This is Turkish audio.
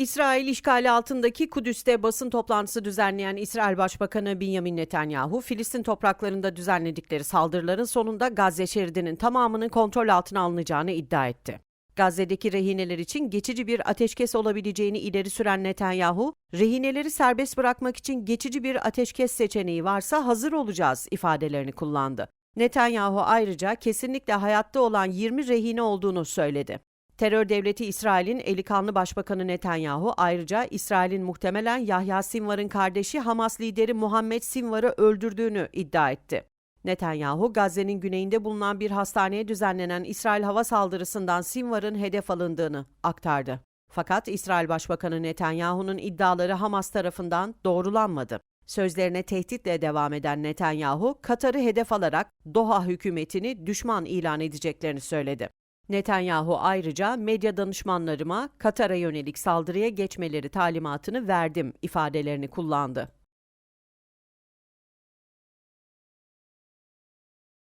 İsrail işgali altındaki Kudüs'te basın toplantısı düzenleyen İsrail Başbakanı Benjamin Netanyahu, Filistin topraklarında düzenledikleri saldırıların sonunda Gazze şeridinin tamamının kontrol altına alınacağını iddia etti. Gazze'deki rehineler için geçici bir ateşkes olabileceğini ileri süren Netanyahu, rehineleri serbest bırakmak için geçici bir ateşkes seçeneği varsa hazır olacağız ifadelerini kullandı. Netanyahu ayrıca kesinlikle hayatta olan 20 rehine olduğunu söyledi. Terör devleti İsrail'in eli kanlı başbakanı Netanyahu ayrıca İsrail'in muhtemelen Yahya Sinvar'ın kardeşi Hamas lideri Muhammed Sinvar'ı öldürdüğünü iddia etti. Netanyahu, Gazze'nin güneyinde bulunan bir hastaneye düzenlenen İsrail hava saldırısından Sinvar'ın hedef alındığını aktardı. Fakat İsrail Başbakanı Netanyahu'nun iddiaları Hamas tarafından doğrulanmadı. Sözlerine tehditle devam eden Netanyahu, Katar'ı hedef alarak Doha hükümetini düşman ilan edeceklerini söyledi. Netanyahu ayrıca medya danışmanlarıma Katar'a yönelik saldırıya geçmeleri talimatını verdim ifadelerini kullandı.